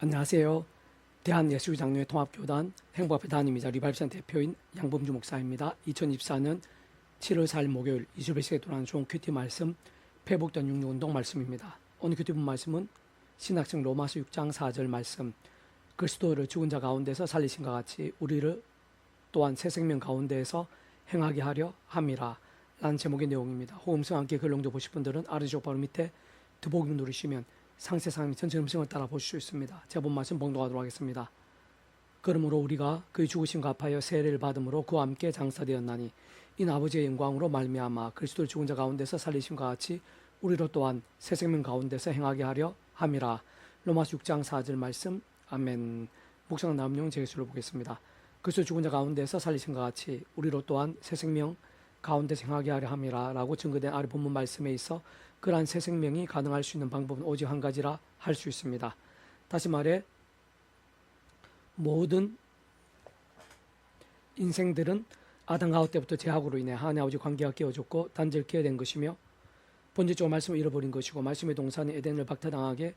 안녕하세요. 대한예수장로회 통합교단 행복앞에 담임이자 리발산 대표인 양범주 목사입니다. 2024년 7월 4일 목요일 이슬베시에 돌아온 좋은 큐티 말씀 회복된 육류운동 말씀입니다. 오늘 큐티 본 말씀은 신학생 로마서 6장 4절 말씀 그리스도를 죽은 자 가운데서 살리신 것 같이 우리를 또한 새 생명 가운데에서 행하게 하려 함이라 라는 제목의 내용입니다. 호음성 함께 글 롱도 보실 분들은 아래쪽 바로 밑에 드보기 누르시면 상세 상의 전체 음성을 따라 보실 수 있습니다. 제가 본 말씀 봉독하도록 하겠습니다. 그러므로 우리가 그의 죽으심과 합하여 세례를 받음으로 그와 함께 장사되었나니 이 아버지의 영광으로 말미암아 그리스도를 죽은 자 가운데서 살리심과 같이 우리로 또한 새 생명 가운데서 행하게 하려 함이라. 로마서 6장 4절 말씀. 아멘. 묵상 남용 제수를 보겠습니다. 그리스도 죽은 자 가운데서 살리심과 같이 우리로 또한 새 생명 가운데 행하게 하려 함이라라고 증거된 아래 본문 말씀에 있어 그러한 새 생명이 가능할 수 있는 방법은 오직 한 가지라 할 수 있습니다. 다시 말해 모든 인생들은 아담 하와 때부터 제약으로 인해 하나님 아버지 관계가 깨어졌고 단절케 된 것이며 본질적으로 말씀을 잃어버린 것이고 말씀의 동산이 에덴을 박탈당하게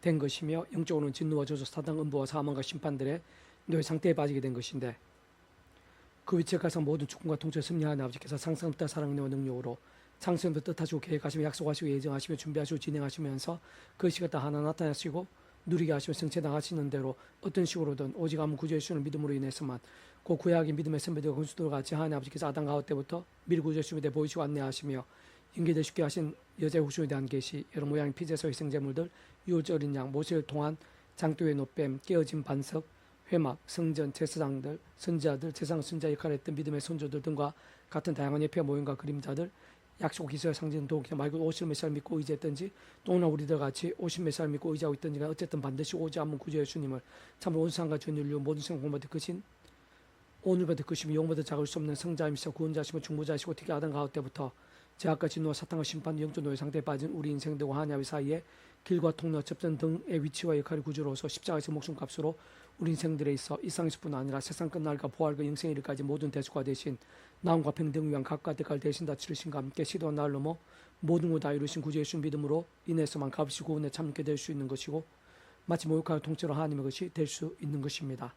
된 것이며 영적으로는 진노와 저주 사단 음보와 사망과 심판들의 뇌 상태에 빠지게 된 것인데 그 위치에 가서 모든 주권과 통치를 승리하는 아버지께서 상승부터 사랑과 능력으로 창세부터 뜻하시고 계획하시며 약속하시고 예정하시며 준비하시고 진행하시면서 그 시간 다 하나 나타나시고 누리게 하시며 성취당하시는 대로 어떤 식으로든 오직 아무 구주의 수는 믿음으로 인해서만 그 구약의 믿음의 선배들과 군수들 같이 하나님 아버지께서 아담 가와 때부터 미리 구주의 수에 대해 보이시고 안내하시며 인계될 쉽게 하신 여자의 후손에 대한 계시 여러 모양의 피제소 희생제물들 유월절 어린 양 모세를 통한 장도의 노뱀 깨어진 반석 회막 성전 제사장들 선지자들 제상 선자 역할을 했던 믿음의 선조들 등과 같은 다양한 예표 모형과 그림자들 약속 기술의 상징 도끼 말고 오실 메시아를 믿고 의지했던지 또나 우리들 같이 오실 메시아를 믿고 의지하고 있던지가 어쨌든 반드시 오지 않는 구주 예수님을 참으로 온 세상과 전 인류 모든 생공마다 크신 오늘부터 크시며 영보다 작을 수 없는 성자이시며 구원자시고 중보자시고 특히 아담 때부터 제약과 진노와 사탄과 심판 영적 노예 상태에 빠진 우리 인생들과 하나님 사이에 길과 통로 접전 등의 위치와 역할을 구주로서 십자가에서 목숨값으로 우리 인생들에 있어 이 땅에서뿐 아니라 세상 끝날과 부활과 영생의 일까지 모든 대수가 되신 나음과 평등 위한 각과 대가를 대신 다 치르신과 함께 시도한 날 넘어 모든 걸다 이루신 예수 믿음으로 인해서만 값이 구원에 참게 될 수 있는 것이고 마치 모욕하여 통째로 하나님의 것이 될 수 있는 것입니다.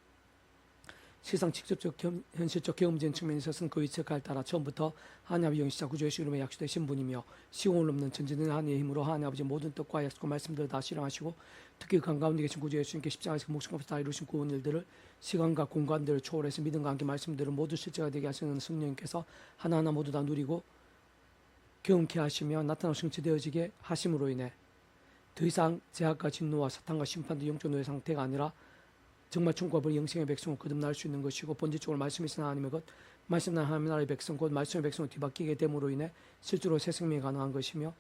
세상 직접적 겸, 현실적 경험적인 측면에 있어서는 그 위치에 따라 처음부터 하나님의 영시자 구주의 이름에 약속되신 분이며 시공을 넘는 전진된 하나님의 힘으로 하나님 아버지 모든 뜻과 약속과 말씀들을 다 실행하시고 특히 강 가운데 계신 구주 예수님께 십자가에서 그 목숨 값을 다 이루신 구원 일들을 시간과 공간들을 초월해서 믿음과 함께 말씀들을 모두 실제가 되게 하시는 성령님께서 하나하나 모두 다 누리고 경험케 하시며 나타나 성취되어지게 하심으로 인해 더 이상 제약과 진노와 사탄과 심판도 영적 노예 상태가 아니라 정말 천국과 영생의 백성을 거듭날 수 있는 것이고 본질적으로 말씀이신 하나님의 것, 말씀 하나님 나라의 백성, 곧 말씀의 백성을 뒤바뀌게 됨으로 인해 실제로 새 생명이 가능한 것이며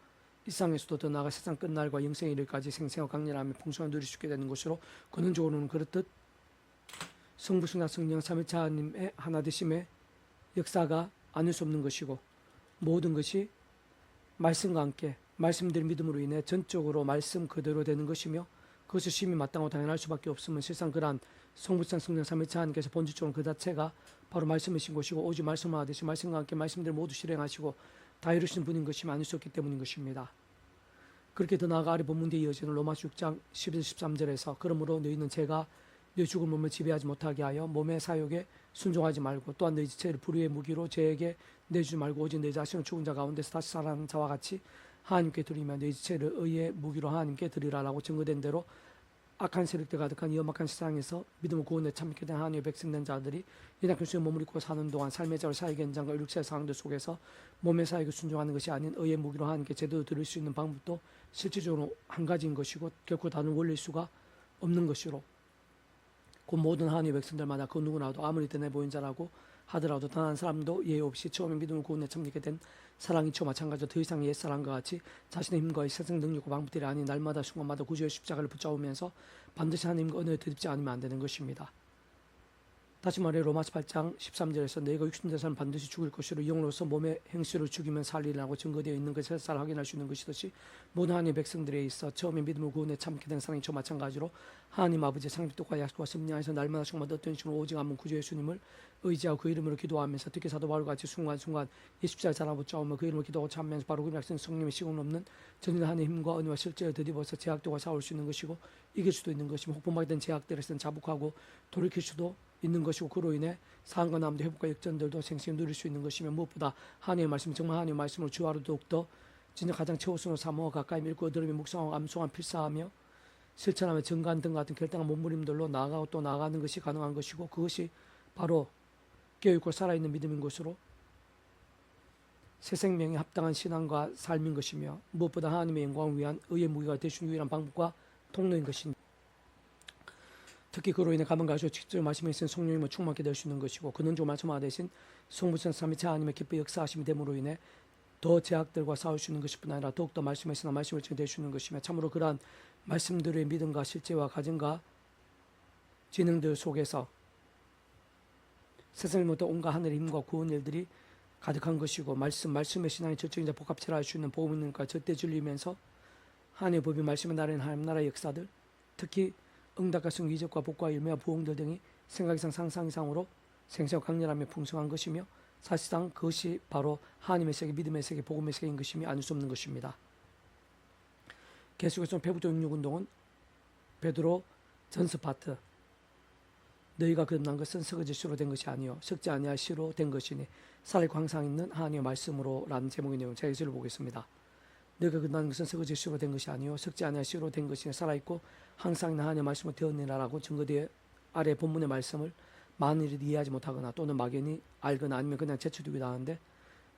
일상에서도 더 나아가 세상 끝날과 영생의 일까지 생생하고 강렬하며 풍성한 누릴 수 있게 되는 것으로 근원적으로는 그렇듯 성부, 성자, 성령, 삼위차 하나님의 하나 되심의 역사가 아닐 수 없는 것이고 모든 것이 말씀과 함께 말씀들 믿음으로 인해 전적으로 말씀 그대로 되는 것이며 그것을 심히 마땅하고 당연할 수밖에 없으면 실상 그러한 성부상 성령 삼위차 하나님께서 본질적으로 그 자체가 바로 말씀이신 것이고 오직 말씀하듯이 말씀과 함께 말씀들 모두 실행하시고 다 이루시는 분인 것이 아닐 수 없기 때문인 것입니다. 그렇게 더 나아가 아래 본문에 이어지는 로마서 6장 11, 13절에서 그러므로 너희는 제가 너희 죽은 몸을 지배하지 못하게 하여 몸의 사욕에 순종하지 말고 또한 너희 지체를 불의의 무기로 죄에게 내주지 말고 오직 너희 자신을 죽은 자 가운데서 다시 살아난 자와 같이 하나님께 드리며 너희 지체를 의의 무기로 하나님께 드리라라고 증거된 대로 악한 세력들 가득한 이 험악한 세상에서 믿음을 구원에 참게 된 하나님의 백성된 자들이 이날 그리스도의 몸을 입고 사는 동안 삶의 자로 사역의 현장과 육체의 상황들 속에서 몸의 사역에 순종하는 것이 아닌 의의 무기로 하나님께 제대로 드릴 수 있는 방법도 실질적으로 한 가지인 것이고 결코 다른 원리일 수가 없는 것이로 그 모든 하나님의 백성들마다 그 누구나도 아무리 드내 보인 자라고 하더라도 단 한 사람도 예의 없이 처음에 믿음을 구원에 참게 된 사랑이 초 마찬가지로 더 이상 옛사랑과 같이 자신의 힘과 세상 능력과 방법들이 아닌 날마다 순간마다 구주의 십자가를 붙잡으면서 반드시 하나님과 은혜를 드립지 않으면 안 되는 것입니다. 다시 말해 로마서 8장 13절에서 내가 육신된 사람 반드시 죽을 것이로 영으로서 몸의 행실을 죽이면 살리라고 증거되어 있는 것을 살 확인할 수 있는 것이듯이 모든 하나님의 백성들에 있어 처음에 믿음을 구원에 참게 된 사람이 저 마찬가지로 하나님 아버지의 창립독과 약속과 섭리 안에서 날마다 충만 어떤 식으로 오직 한분 구주 예수님을 의지하고 그 이름으로 기도하면서 특히 사도 바울과 같이 순간순간 예수자를 살아붙자오며 그 이름을 기도하고 참면서 바로 그 약속 성령의 시공 없는 전인한 하나님의 힘과 은혜와 실제를 드디어서 제약도가 싸울 수 있는 것이고 이길 수도 있는 것이며 혹범하게 된 제약들에서는 자복하고 돌이킬 수도 있는 것이고 그로 인해 상과 남도 회복과 역전들도 생생히 누릴 수 있는 것이며 무엇보다 하나님의 말씀 정말 하나님의 말씀을 주하로 더욱더 진짜 가장 최우선으로 삼어 가까이 밀고 들으며 묵상하고 암송한 필사하며 실천하며 정관 등 같은 결단한 몸부림들로 나아가고 또 나아가는 것이 가능한 것이고 그것이 바로 깨어있고 살아있는 믿음인 것으로 새 생명에 합당한 신앙과 삶인 것이며 무엇보다 하나님의 영광을 위한 의의 무기가 있는 유일한 방법과 통로인 것입니다. 특히 그로 인해 가만 가시고 직접 말씀에 있는 성령님을 충만하게 될 수 있는 것이고 그는 좀 말씀하 대신 성부성 삼위체 하나님의 기뻐 역사하심이 됨으로 인해 더 제약들과 싸울 수 있는 것뿐 아니라 더욱더 말씀에 있으나 말씀을 증될 수 있는 것이며 참으로 그러한 말씀들의 믿음과 실제와 가정과 지능들 속에서 모두 온갖 하늘의 힘과 구원 일들이 가득한 것이고 말씀 말씀의 신앙이 저적인 자 복합체라 할 수 있는 보험 있는가 절대 진리면서 하나님의 법이 말씀의 나라인 하나님 나라의 역사들 특히 응답과 승 이적과 복과 일매와 부흥들 등이 생각 이상 상상 이상으로 생생 강렬하며 풍성한 것이며 사실상 그것이 바로 하나님의 세계 믿음의 세계 복음의 세계인 것임이 아닐 수 없는 것입니다. 계속해서 배부조 66운동은 베드로 전서 파트 너희가 거듭난 것은 서거지 시로 된 것이 아니요 석지 아니하 시로 된 것이니 살고 항상 있는 하나님의 말씀으로라는 제목의 내용 제가 예를 보겠습니다. 너희가 거듭난 것은 서거지 시로 된 것이 아니요 석지 아니하 시로 된 것이니 살아있고 항상 하나님의 말씀을 되었느라라고 증거되어 아래 본문의 말씀을 만일이 이해하지 못하거나 또는 막연히 알거나 아니면 그냥 제쳐두기도 하는데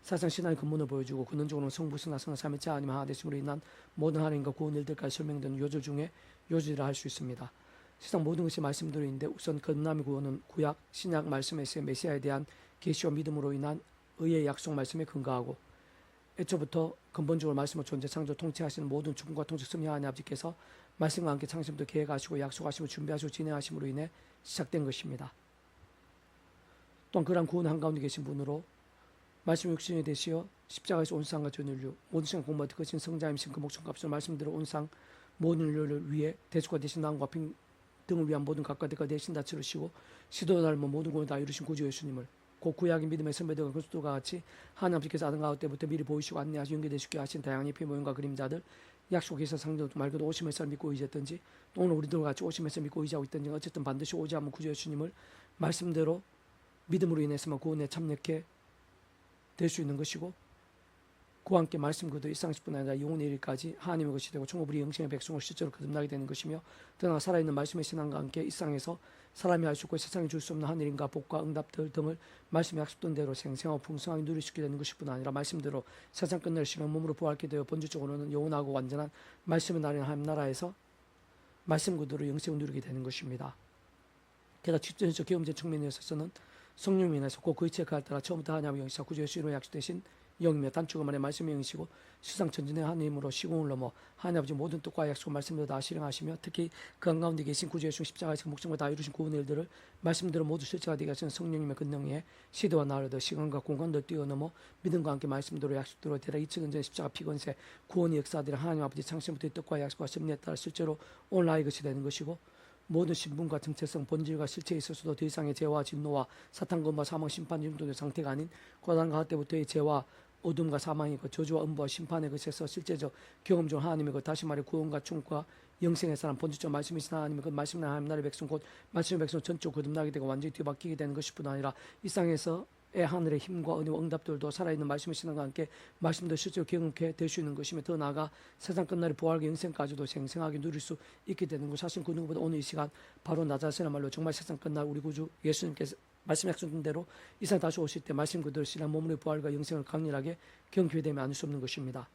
사상 신앙의 근본을 보여주고 근원적으로 성부 성나 성나 삼위체 아니면 하나 되심으로 인한 모든 하나님과 구원 일들까지 설명되는 요절 중에 요절이라 할 수 있습니다. 세상 모든 것이 말씀대로 있는데 우선 거듭남의 구원은 구약 신약 말씀에서의 메시아에 대한 계시와 믿음으로 인한 의의 약속 말씀에 근거하고 애초부터 근본적으로 말씀을 존재 창조 통치하시는 모든 주권과 통치 하나님 아버지께서 말씀과 함께 창조부터 계획하시고 약속하시고 준비하시고 진행하심으로 인해 시작된 것입니다. 또한 그러한 구원 한가운데 계신 분으로 말씀 육신이 되시어 십자가에서 온 세상과 전 인류 모든 시간 공부하듯 거친 성자임신 그 목숨 값으로 말씀대로 온상 모든 인류를 위해 대수가 되신 나음과 빙 등을 위한 모든 각과 대가 대신 다 치르시고 시도 닮은 모든 구원을 다 이루신 구주 예수님을 곧 구약의 믿음의 선배들과 그리스도가 같이 하나님 아버지께서 아담 가을 때부터 미리 보이시고 안내하시 연결되시게 하신 다양한 피 모형과 그림자들 약속에서 상대도 말고도 오심에서 믿고 의지했던지 또 오늘 우리들과 같이 오심에서 믿고 의지하고 있던지 어쨌든 반드시 오지 않은 구주 예수님을 말씀대로 믿음으로 인해서만 구원에 참여케 될 수 있는 것이고 그와 함께 말씀 그도 일상식뿐 아니라 영혼의 일까지 하나님의 것이 되고 총업 우리 영생의 백성을 실제로 거듭나게 되는 것이며 떠나 살아있는 말씀의 신앙과 함께 일상에서 사람이 알수 없고 세상이 줄 수 없는 하늘인가 복과 응답들 등을 말씀의 약속된 대로 생생하고 풍성하게 있게 되는 것뿐 아니라 말씀대로 세상 끝날 시간 몸으로 부활하게 되어 본질적으로는 영원하고 완전한 말씀의 나라인 하나님 나라에서 말씀 그대로 영생을 누리게 되는 것입니다. 게다가 직전적 경험적 측면에 있어서는 성령이 인해서 꼭 그의 체크할 따라 처음부터 하나님의 영시와 구주 예수로 약속되신 영이며 단축만의 말씀의 영이시고 수상 전진의 하나님으로 시공을 넘어 하나님 아버지 모든 뜻과 약속 말씀대로 다 실행하시며 특히 그 한가운데 계신 구주 예수 십자가에서 목숨과 다 이루신 구원의 일들을 말씀대로 모두 실체가 되게 하시는 성령님의 근능에 시대와 나를 시간과 공간을 뛰어넘어 믿음과 함께 말씀대로 약속대로 되라. 2층은 전 십자가 피건세 구원의 역사들이 하나님 아버지 창세부터의 뜻과 약속과 섭리에 따라 실제로 나의 것이 되는 것이고 모든 신분과 정체성, 본질과 실체에 있어서도 더 이상의 죄와 진노와 사탄권과 사망, 심판 정도의 상태가 아닌 가을 때부터의 죄와 어둠과 사망이고 그 저주와 음부와 심판의 것에서 실제적 경험 중 하나님의 것 다시 말해 구원과 충과 영생의 사람 본질적 말씀이신 하나님의 그 말씀의 하나님 나라의 백성 곧 말씀의 백성 전적 거듭나게 되고 완전히 뒤바뀌게 되는 것뿐 아니라 이 땅에서 의 하늘의 힘과 은혜와 응답들도 살아있는 말씀의 신앙과 함께 말씀도 실제로 경험케 될 수 있는 것이며 더 나아가 세상 끝날의 부활과 영생까지도 생생하게 누릴 수 있게 되는 것 사실 그 누구보다 오늘 이 시간 바로 나 자신야말로 정말 세상 끝날 우리 구주 예수님께서 말씀 약속된 대로 이상 다시 오실 때 말씀 그대로 신앙 몸의 부활과 영생을 강렬하게 경험하게 되면 아닐 수 없는 것입니다.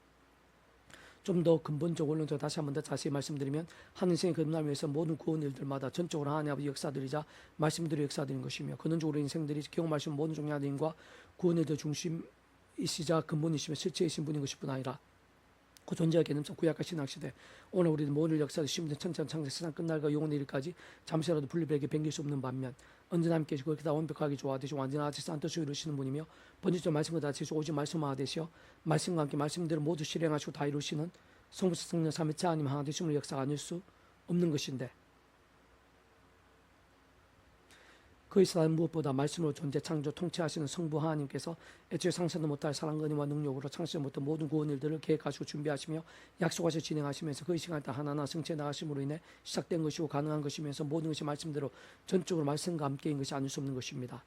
좀 더 근본적 원론적으로 다시 한 번 더 자세히 말씀드리면 한 인생의 거듭남을 위해서 모든 구원 일들마다 전적으로 하나님 아버지 역사들이자 말씀들의 역사들인 것이며 근원적으로 인생들이 경험하신 모든 종의 하나님과 구원 일들 중심이시자 근본이시며 실체이신 분인 것뿐 아니라 그 존재의 개념상 구약과 신학시대 오늘 우리는 모든 역사를 심는 천천 창세 세상 끝날과 영혼의 일까지 잠시라도 분리되게 변길 수 없는 반면 언제나 함께 계시고 그렇게 다 완벽하게 좋아하듯이 완전하지 산 뜻을 이루시는 분이며 번지점 말씀과 다 지수 오직 말씀하되시어 말씀과 함께 말씀대로 모두 실행하시고 다 이루시는 성부 성령 삼위차 하나님 하나 되심을 역사가 아닐 수 없는 것인데 그의 사람 무엇보다 말씀으로 존재 창조 통치하시는 성부 하나님께서 애초에 상상도 못할 사랑과 은혜와 능력으로 창시도 못한 모든 구원 일들을 계획하시고 준비하시며 약속하셔 진행하시면서 그의 시간에 따라 하나하나 성취해 나가심으로 인해 시작된 것이고 가능한 것이면서 모든 것이 말씀대로 전적으로 말씀과 함께인 것이 아닐 수 없는 것입니다.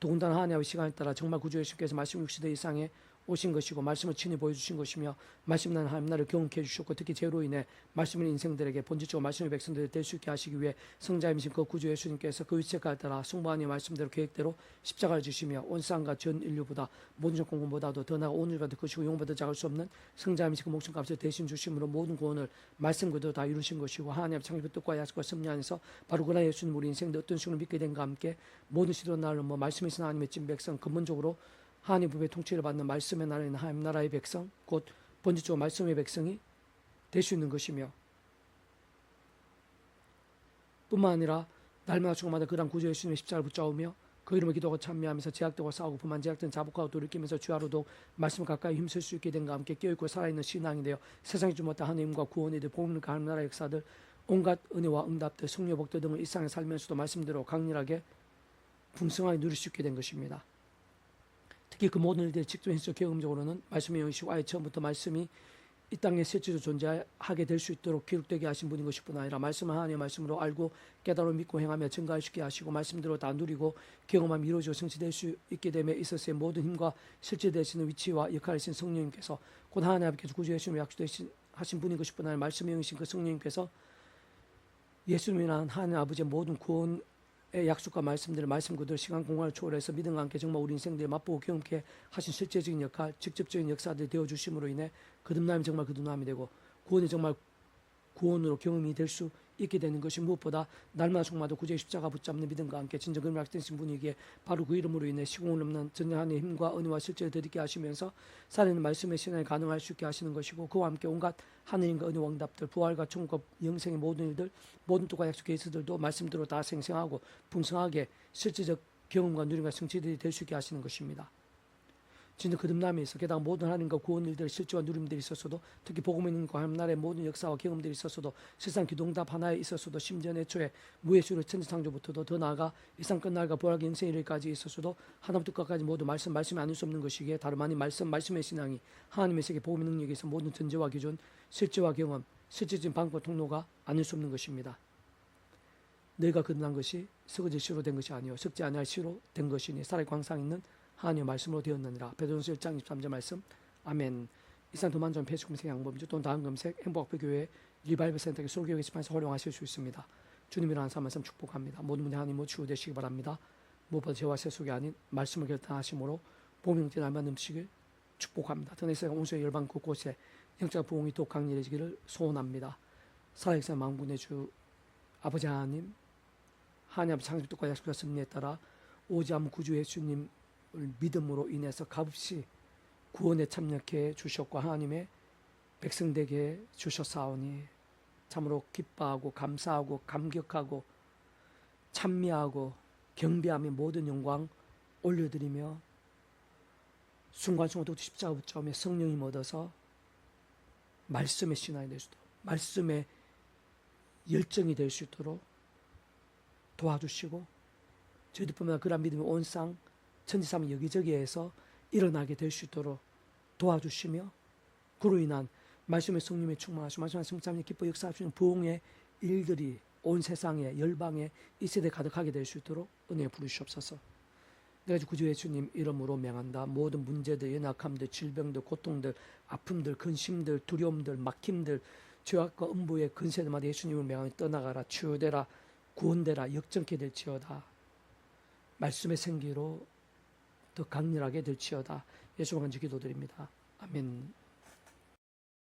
더군다나 하나님의 시간에 따라 정말 구주 예수께서 말씀 60대 이상에 오신 것이고 말씀을 친히 보여주신 것이며 말씀 나는 하나님 나를 경험케 해주셨고 특히 죄로 인해 말씀을 인생들에게 본질적으로 말씀의 백성들이 될 수 있게 하시기 위해 성자이신 그 구주 예수님께서 그 위치에 따라. 성부하님 말씀대로 계획대로 십자가를 주시며 온 세상과 전 인류보다 모든 전공보다도 더 나아 오늘과 더 크시고 영보다 작을 수 없는 성자이신 그 목숨값을 대신 주심으로 모든 구원을 말씀 그대로 다 이루신 것이고 하나님 창조의 뜻과 약속과 섭리 안에서 바로 그나 예수님 우리 인생들 어떤 식으로 믿게 된과 함께 모든 시도 날로 뭐 말씀이신 하나님의 찐 백성 근본적으로 하나님 부의 통치를 받는 말씀의 나라인 하나님 나라의 백성 곧 본질적으로 말씀의 백성이 될 수 있는 것이며 뿐만 아니라 날마다 죽음마다 그랑 구주 예수님의 십자가를 붙잡으며 그 이름을 기도하고 참여하면서 제약되고 싸우고 뿐만 제약된 자복하고 돌이키면서 주하로도 말씀을 가까이 힘쓸 수 있게 된과 함께 깨어있고 살아있는 신앙이 되어 세상에 주었다 하나님과 구원이 되어 복음을 가는 나라 역사들 온갖 은혜와 응답들 성료 복들 등을 일상에 살면서도 말씀대로 강렬하게 풍성하게 누릴 수 있게 된 것입니다. 특히 그 모든 일들이 직접해서 경험적으로는 말씀의 영이시고 아예 처음부터 말씀이 이 땅에 실제로 존재하게 될 수 있도록 기록되게 하신 분인 것일 뿐 아니라 말씀을 하나님의 말씀으로 알고 깨달아 믿고 행하며 있게 하시고 말씀대로 다 누리고 경험함이 이루어져 성취될 수 있게 됨에 있어서의 모든 힘과 실제 되시는 위치와 역할을 하신 성령님께서 곧 하나님 아버지께서 구주해 주시는 약속되신 하신 분인 것일 뿐 아니라 말씀의 영이신 그 성령님께서 예수님이란 하나님 아버지의 모든 구원 의 약속과 말씀들을 말씀 그대로 시간 공간을 초월해서 믿음과 함께 정말 우리 인생들에 맛보고 경험케 하신 실제적인 역할, 직접적인 역사들이 되어 주심으로 인해 거듭남이 정말 거듭남이 되고 구원이 정말 구원으로 경험이 될 수 있게 되는 것이 무엇보다 날마다 종마다 구제의 십자가 붙잡는 믿음과 함께 진정 근막 되신 분이기에 바로 그 이름으로 인해 시공을 넘는 전능한의 힘과 은혜와 실제를 드리게 하시면서 살아있는 말씀의 신앙이 가능할 수 있게 하시는 것이고 그와 함께 온갖 하느님과 은혜 왕답들 부활과 천국 영생의 모든 일들 모든 또가 약속 케이스들도 말씀대로 다 생생하고 풍성하게 실제적 경험과 누림과 성취들이 될 수 있게 하시는 것입니다. 진짜 거듭남에 있어 게다가 모든 하나님과 구원 일들 실제와 누림들이 있었어도 특히 복음의 능과 하나님 나라의 모든 역사와 경험들이 있었어도 세상 기동답 하나에 있었어도 심지어 애초에 무예수로 천지창조부터도 더 나아가 일상 끝날과 부활의 인생 일까지 있었어도 하나부터 끝까지 모두 말씀 말씀이 아닐 수 없는 것이기에 다름 아닌 말씀 말씀의 신앙이 하나님의 세계 복음의 능력에서 모든 전제와 기존 실제와 경험 실제적인 방법 통로가 아닐 수 없는 것입니다. 너희가 거듭난 것이 썩어질 시로 된 것이 아니요 썩지 아니할 시로 된 것이니 살아의 광상 있는 하나님의 말씀으로 되었느니라. 베드로서 1장 23절 말씀. 아멘. 이상 도만전 폐수금색 양범주 또는 다음 검색 행복학교 교회 리바이브 센터의 솔교회 게시판에서 활용하실 수 있습니다. 주님이라는 삶 말씀 축복합니다. 모든 분이 하나님 모치고 되시기 바랍니다. 무엇보다 죄와 세속이 아닌 말씀을 결단하심으로 보명된 날만 넘치길 축복합니다. 드네스가 온수의 열방 곳곳에 영적 부흥이 또 강렬해지기를 소원합니다. 살아계신 망군의 주 아버지 하나님 하나님 창조 뜻과 약속과 섭리에 따라 오지 않은 구주 예수님 믿음으로 인해서 값없이 구원에 참여해 주셨고 하나님의 백성되게 주셨사오니 참으로 기뻐하고 감사하고 감격하고 찬미하고 경배하며 모든 영광 올려드리며 순간순간 도 십자가 붙잡으며 성령이 얻어서 말씀의 신앙이 될수 있도록 말씀의 열정이 될 수 있도록 도와주시고 저희들뿐만 아니라 그런 믿음이 온상 천지삼 여기저기에서 일어나게 될 수 있도록 도와주시며 그로 인한 말씀의 성령에 충만하시고 말씀의 성장에 기뻐 역사하시는 부흥의 일들이 온 세상에 열방에 이 세대 가득하게 될 수 있도록 은혜 부르시옵소서. 내가 구주 예수님 이름으로 명한다. 모든 문제들, 연약함들, 질병들, 고통들, 아픔들, 근심들, 두려움들, 막힘들, 죄악과 음부의 근세들마다 예수님을 명하며 떠나가라, 치유되라, 구원되라, 역정케 될지어다. 말씀의 생기로 더 강렬하게 될지어다. 예수와 간지 기도드립니다. 아멘.